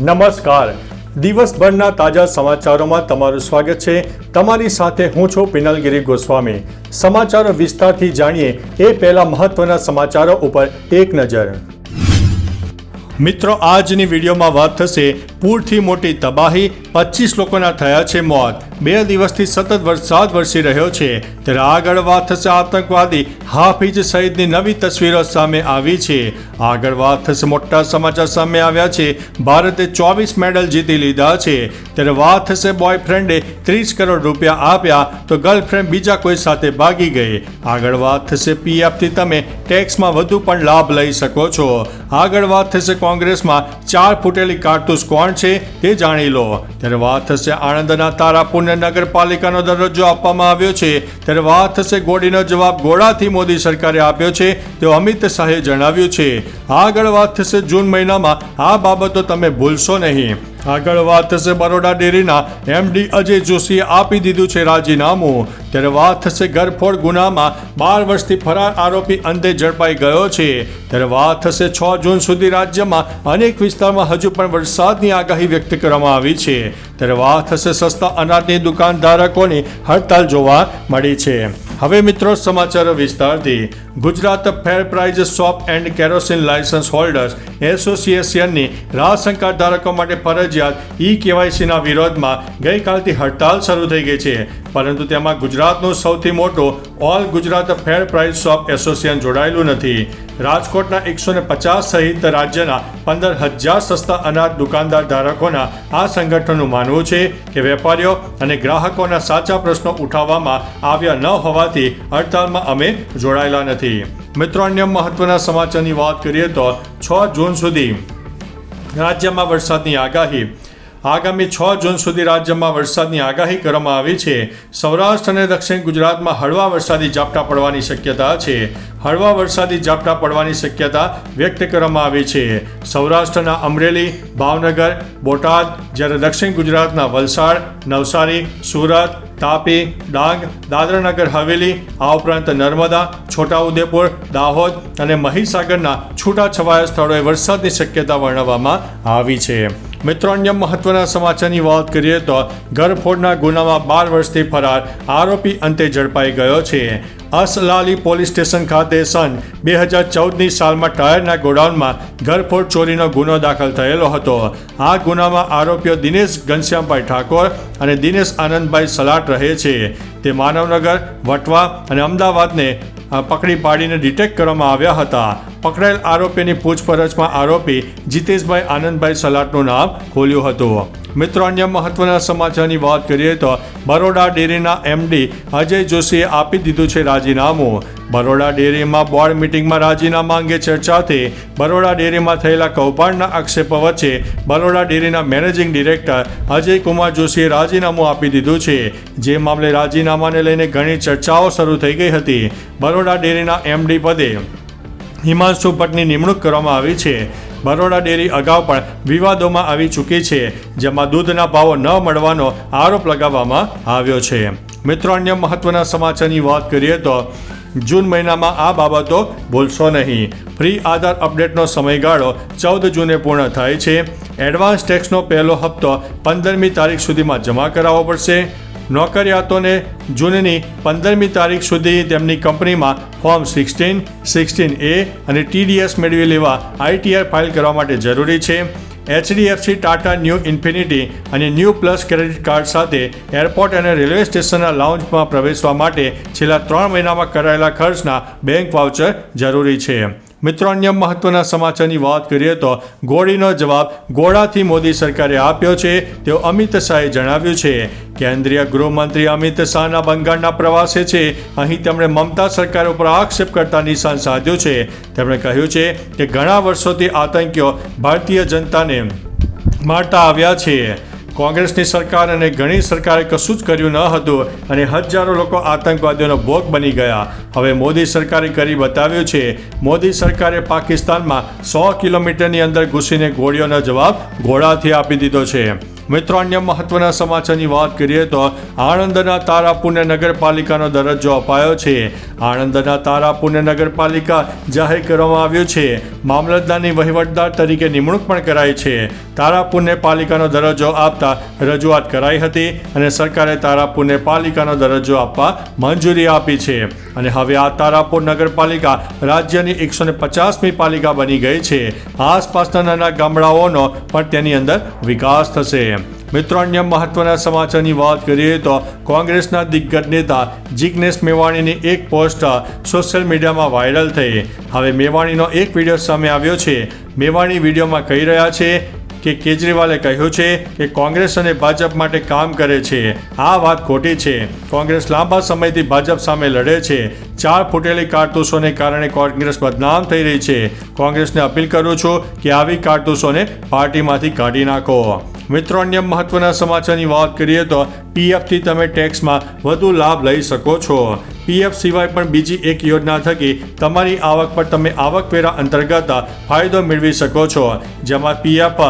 નમસ્કાર. દિવસભરના તાજા સમાચારોમાં તમારું સ્વાગત છે. તમારી સાથે હું છું પિનલગીરી ગોસ્વામી. સમાચારો વિસ્તારથી જાણીએ એ પહેલા મહત્વના સમાચારો ઉપર એક નજર. મિત્રો, આજની વિડીયોમાં વાત થશે પૂરથી મોટી તબાહી, પચીસ લોકોના થયા છે મોત, બે દિવસથી સતત વરસાદ વરસી રહ્યો છે. ત્યારે આગળ વાત થશે આતંકવાદી, હાફિઝ સઈદની નવી તસવીરો સામે આવી છે. આગળ વાત થશે મોટા સમાચાર સામે આવ્યા છે. ભારતે ચોવીસ મેડલ જીતી લીધા છે. ત્યારે વાત થશે બોયફ્રેન્ડે ત્રીસ કરોડ રૂપિયા આપ્યા તો ગર્લફ્રેન્ડ બીજા કોઈ સાથે ભાગી ગઈ. આગળ વાત થશે પીએફથી. તમે ટેક્સમાં વધુ પણ લાભ લઈ શકો છો. આગળ વાત થશે કોંગ્રેસમાં. ચાર ફૂટેલી કારતૂસ કોણ છે તે જાણી લો. ત્યારે વાત થશે આણંદના તારાપુરને નગરપાલિકાનો દરજ્જો આપવામાં આવ્યો છે. ત્યારે વાત થશે ગોળીનો જવાબ ગોળાથી મોદી સરકારે આપ્યો છે. તેવું અમિત શાહે જણાવ્યું છે. આગળ વાત થશે જૂન મહિનામાં. આ બાબતો તમે ભૂલશો નહીં. આગળ વાત થશે બરોડા ડેરીના એમડી અજય જોશીએ આપી દીધું છે રાજીનામું. ત્યારે વાત થશે ગરફોડ ગુનામાં. બાર વર્ષથી ફરાર આરોપી અંતે ઝડપાઈ ગયો છે. ત્યારે વાત થશે છ જૂન સુધી રાજ્યમાં અનેક વિસ્તારમાં હજુ પણ વરસાદની આગાહી વ્યક્ત કરવામાં આવી છે. ત્યારે વાત થશે સસ્તા અનાજની દુકાનધારકોની હડતાલ જોવા મળી છે. હવે મિત્રો સમાચાર વિસ્તારથી Gujarat fair price shop and kerosene licence holders એસોસિએશનની રાહશંકા ધારકો માટે ફરજિયાત ઈ કેવાયસીના વિરોધમાં ગઈકાલથી હડતાલ શરૂ થઈ ગઈ છે. પરંતુ તેમાં ગુજરાતનું સૌથી મોટું all Gujarat fair price shop association જોડાયેલું નથી. રાજકોટના એકસો ને પચાસ સહિત રાજ્યના પંદર હજાર સસ્તા અનાજ દુકાનદાર ધારકોના આ સંગઠનનું માનવું છે કે વેપારીઓ અને ગ્રાહકોના સાચા પ્રશ્નો ઉઠાવવામાં આવ્યા ન હોવાથી હડતાલમાં અમે જોડાયેલા નથી. મિત્રો, અન્ય મહત્વના સમાચારની વાત કરીએ તો છ જૂન સુધી રાજ્યમાં વરસાદની આગાહી. આગામી છ જૂન સુધી રાજ્યમાં વરસાદની આગાહી કરવામાં આવી છે. સૌરાષ્ટ્ર અને દક્ષિણ ગુજરાતમાં હળવા વરસાદી ઝાપટા પડવાની શક્યતા છે. હળવા વરસાદી ઝાપટા પડવાની શક્યતા વ્યક્ત કરવામાં આવી છે. સૌરાષ્ટ્રના અમરેલી, ભાવનગર, બોટાદ, જ્યારે દક્ષિણ ગુજરાતના વલસાડ, નવસારી, સુરત, તાપી, ડાંગ, દાદરાનગર, હવેલી, આ ઉપરાંત નર્મદા, છોટાઉદેપુર, દાહોદ અને મહીસાગરના છૂટાછવાયા સ્થળોએ વરસાદની શક્યતા વર્ણવવામાં આવી છે. મિત્રો, અન્ય મહત્વના સમાચારની વાત કરીએ તો ઘરફોડના ગુનામાં બાર વર્ષથી ફરાર આરોપી અંતે ઝડપાઈ ગયો છે. અસલાલી પોલીસ સ્ટેશન ખાતે સન બે હજાર ચૌદની સાલમાં ટાયરના ગોડાઉનમાં ઘરફોડ ચોરીનો ગુનો દાખલ થયેલો હતો. આ ગુનામાં આરોપીઓ દિનેશ ઘનશ્યામભાઈ ઠાકોર અને દિનેશ આનંદભાઈ સલાટ રહે છે. તે માનવનગર, વટવા અને અમદાવાદને પકડી પાડીને ડિટેક્ટ કરવામાં આવ્યા હતા. પકડાયેલ આરોપીની પૂછપરછમાં આરોપી જીતેશભાઈ આનંદભાઈ સલાટનું નામ ખોલ્યું હતું. મિત્રો, અન્ય મહત્વના સમાચારની વાત કરીએ તો બરોડા ડેરીના એમડી અજય જોશીએ આપી દીધું છે રાજીનામું. બરોડા ડેરીમાં બોર્ડ મિટિંગમાં રાજીનામા અંગે ચર્ચા થઈ બરોડા ડેરીમાં થયેલા કૌભાંડના આક્ષેપો વચ્ચે બરોડા ડેરીના મેનેજિંગ ડિરેક્ટર અજય કુમાર જોશીએ રાજીનામું આપી દીધું છે. જે મામલે રાજીનામાને લઈને ઘણી ચર્ચાઓ શરૂ થઈ ગઈ હતી. બરોડા ડેરીના એમડી પદે હિમાંશુ ભટ્ટની નિમણૂક કરવામાં આવી છે. બરોડા ડેરી અગાઉ પણ વિવાદોમાં આવી ચૂકી છે, જેમાં દૂધના ભાવો ન મળવાનો આરોપ લગાવવામાં આવ્યો છે. મિત્રો, અન્ય મહત્વના સમાચારની વાત કરીએ તો જૂન મહિનામાં આ બાબતો ભૂલશો નહીં. ફ્રી આધાર અપડેટનો સમયગાળો ચૌદ જૂને પૂર્ણ થાય છે. એડવાન્સ ટેક્સનો પહેલો હપ્તો પંદરમી તારીખ સુધીમાં જમા કરાવવો પડશે. નોકરિયાતોને જૂનની પંદરમી તારીખ સુધી તેમની કંપનીમાં ફોર્મ સિક્સટીન સિક્સટીન એ અને ટીડીએસ મેળવી લેવા આઈટીઆર ફાઇલ કરવા માટે જરૂરી છે. એચડીએફસી ટાટા ન્યૂ ઇન્ફિનિટી અને ન્યૂ પ્લસ ક્રેડિટ કાર્ડ સાથે એરપોર્ટ અને રેલવે સ્ટેશનના લાઉન્જમાં પ્રવેશવા માટે છેલ્લા ત્રણ મહિનામાં કરાયેલા ખર્ચના બેંક વાઉચર જરૂરી છે. મિત્રો, અન્ય મહત્વના સમાચારની વાત કરીએ તો ગોળીનો જવાબ ગોળાથી મોદી સરકારે આપ્યો છે. તેવું અમિત શાહે જણાવ્યું છે કેન્દ્રીય ગૃહમંત્રી અમિત શાહના બંગાળના પ્રવાસે છે. અહીં તેમણે મમતા સરકાર ઉપર આક્ષેપ કરતા નિશાન સાધ્યું છે. તેમણે કહ્યું છે કે ઘણા વર્ષોથી આતંકીઓ ભારતીય જનતાને મારતા આવ્યા છે. કોંગ્રેસની સરકાર અને ઘણી સરકારે કશું જ કર્યું ન હતું અને હજારો લોકો આતંકવાદીઓનો ભોગ બની ગયા. હવે મોદી સરકારે કરી બતાવ્યું છે, મોદી સરકારે પાકિસ્તાનમાં સો કિલોમીટરની અંદર ઘૂસીને ગોળીઓનો જવાબ ઘોડાથી આપી દીધો છે. મિત્રો, અન્ય મહત્વના સમાચારની વાત કરીએ તો આણંદના તારાપુરને નગરપાલિકાનો દરજ્જો અપાયો છે. આણંદના તારાપુરને નગરપાલિકા જાહેર કરવામાં આવ્યું છે. મામલતદારની વહીવટદાર તરીકે નિમણૂક પણ કરાઈ છે. તારાપુરને પાલિકાનો દરજ્જો આપતા રજૂઆત કરાઈ હતી અને સરકારે તારાપુરને પાલિકાનો દરજ્જો આપવા મંજૂરી આપી છે. અને હવે આ તારાપુર નગરપાલિકા રાજ્યની એકસો ને પચાસમી પાલિકા બની ગઈ છે. આસપાસના નાના ગામડાઓનો પણ તેની અંદર વિકાસ થશે. મિત્રો અન્ય મહત્વના સમાચારની વાત કરીએ તો કોંગ્રેસના દિગ્ગજ નેતા જિગ્નેશ મેવાણીની એક પોસ્ટ સોશિયલ મીડિયામાં વાયરલ થઈ. હવે મેવાણીનો એક વીડિયો સામે આવ્યો છે. મેવાણી વિડીયોમાં કહી રહ્યા છે કે કેજરીવાલે કહ્યું છે કે કોંગ્રેસ અને ભાજપ માટે કામ કરે છે. આ વાત ખોટી છે. કોંગ્રેસ લાંબા સમયથી ભાજપ સામે લડે છે. ચાર ફૂટેલી કારતૂસોને કારણે કોંગ્રેસ બદનામ થઈ રહી છે. કોંગ્રેસને અપીલ કરું છું કે આવી કારતૂસોને પાર્ટીમાંથી કાઢી નાખો. મિત્રો, અન્ય મહત્વના સમાચારની વાત કરીએ તો પીએફથી તમે ટેક્સમાં વધુ લાભ લઈ શકો છો. પીએફ સિવાય પણ બીજી એક યોજના થકી તમારી આવક પર તમે આવકવેરા અંતર્ગત ફાયદો મેળવી શકો છો. જેમાં પીએફ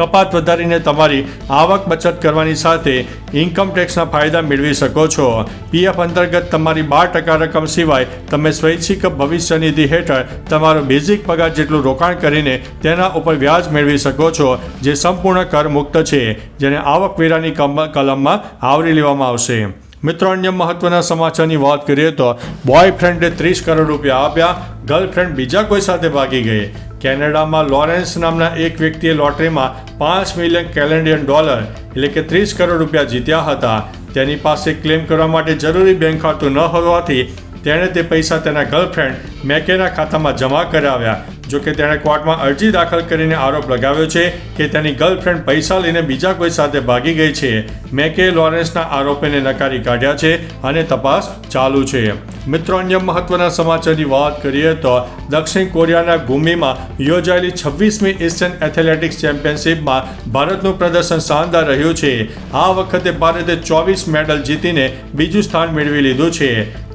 કપાત વધારીને તમારી આવક બચત કરવાની સાથે ઇન્કમ ટેક્સના ફાયદા મેળવી શકો છો. પીએફ અંતર્ગત તમારી બાર ટકા રકમ સિવાય તમે સ્વૈચ્છિક ભવિષ્ય નિધિ હેઠળ તમારો બેઝિક પગાર જેટલું રોકાણ કરીને તેના ઉપર વ્યાજ મેળવી શકો છો, જે સંપૂર્ણ કર મુક્ત છે, જેને આવકવેરાની કલમમાં આવરી લેવામાં આવશે. મિત્રો, અન્ય મહત્વના સમાચારની વાત કરીએ તો બોયફ્રેન્ડે ત્રીસ કરોડ રૂપિયા આપ્યા ગર્લફ્રેન્ડ બીજા કોઈ સાથે ભાગી ગઈ. કેનેડામાં લોરેન્સ નામના એક વ્યક્તિએ લોટરીમાં પાંચ મિલિયન કેનેડિયન ડોલર, એટલે કે ત્રીસ કરોડ રૂપિયા જીત્યા હતા. તેની પાસે ક્લેમ કરવા માટે જરૂરી બેંક ખાતું ન હોવાથી તેણે તે પૈસા તેના ગર્લફ્રેન્ડ મેકેના ખાતામાં જમા કરાવ્યા. જો કે તેણે કોર્ટમાં અરજી દાખલ કરીને આરોપ લગાવ્યો છે કે તેની ગર્લફ્રેન્ડ પૈસા લઈને બીજા કોઈ સાથે ભાગી ગઈ છે. મેકે લોરેન્સના આરોપોને નકારી કાઢ્યા છે અને તપાસ ચાલુ છે. મિત્રો, અન્ય મહત્વના સમાચારની વાત કરીએ તો દક્ષિણ કોરિયાના ગુમીમાં યોજાયેલી છવ્વીસમી એશિયન એથ્લેટિક્સ ચેમ્પિયનશિપમાં ભારતનું પ્રદર્શન શાનદાર રહ્યું છે. આ વખતે ભારતે ચોવીસ મેડલ જીતીને બીજું સ્થાન મેળવી લીધું છે.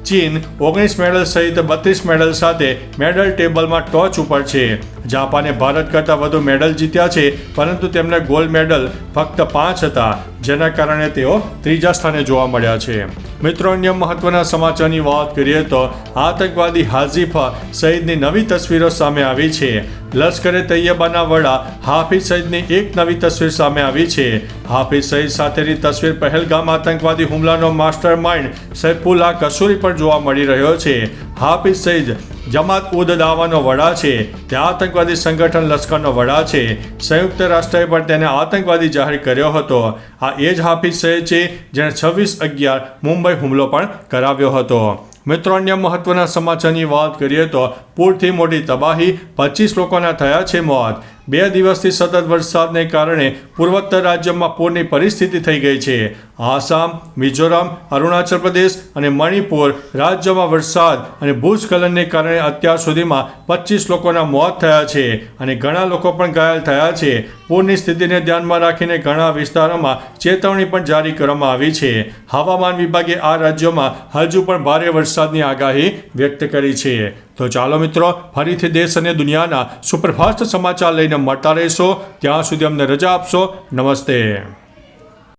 ચીન ઓગણીસ મેડલ સહિત બત્રીસ મેડલ સાથે મેડલ ટેબલમાં ટોચ ઉપર છે. જાપાને ભારત કરતાં વધુ મેડલ જીત્યા છે, પરંતુ તેમને ગોલ્ડ મેડલ ફક્ત પાંચ હતા, જેના કારણે તેઓ ત્રીજા સ્થાને જોવા મળ્યા છે. મિત્રો, અન્ય મહત્વના સમાચારની વાત કરીએ તો આતંકવાદી હાઝિફ સઈદની નવી તસવીરો સામે આવી છે. લશ્કરે તૈયબાના વડા હાફિઝ સઈદની એક નવી તસવીર સામે આવી છે. હાફિઝ સઈદ સાથેની તસવીર પહેલગામ આતંકવાદી હુમલાનો માસ્ટર માઇન્ડ સૈફુલ્લા કસૂરી પણ જોવા મળી રહ્યો છે. હાફિઝ સઈદ, જમાત ઉદ દાવાનો વડા છે, તે આતંકવાદી સંગઠન લશ્કરનો વડા છે. સંયુક્ત રાષ્ટ્રએ પણ તેને આતંકવાદી જાહેર કર્યો હતો. આ એ જ હાફિઝ સઈદ છે, જેણે છવ્વીસ અગિયાર મુંબઈ હુમલો પણ કરાવ્યો હતો. મિત્રો, અન્ય મહત્વના સમાચારની વાત કરીએ તો પૂરથી મોટી તબાહી, પચીસ લોકોના થયા છે મોત. બે દિવસથી સતત વરસાદને કારણે પૂર્વોત્તર રાજ્યમાં પૂરની પરિસ્થિતિ થઈ ગઈ છે. આસામ, મિઝોરમ, અરુણાચલ પ્રદેશ અને મણિપુર રાજ્યોમાં વરસાદ અને ભૂસ્ખલનને કારણે અત્યાર સુધીમાં પચીસ લોકોના મોત થયા છે અને ઘણા લોકો પણ ઘાયલ થયા છે. પૂરની સ્થિતિને ધ્યાનમાં રાખીને ઘણા વિસ્તારોમાં ચેતવણી પણ જારી કરવામાં આવી છે. હવામાન વિભાગે આ રાજ્યોમાં હજુ પણ ભારે વરસાદની આગાહી વ્યક્ત કરી છે. તો ચાલો મિત્રો, ફરીથી દેશ અને દુનિયાના સુપરફાસ્ટ સમાચાર લઈને મળતા રહેશો. ત્યાં સુધી અમને રજા આપશો. નમસ્તે.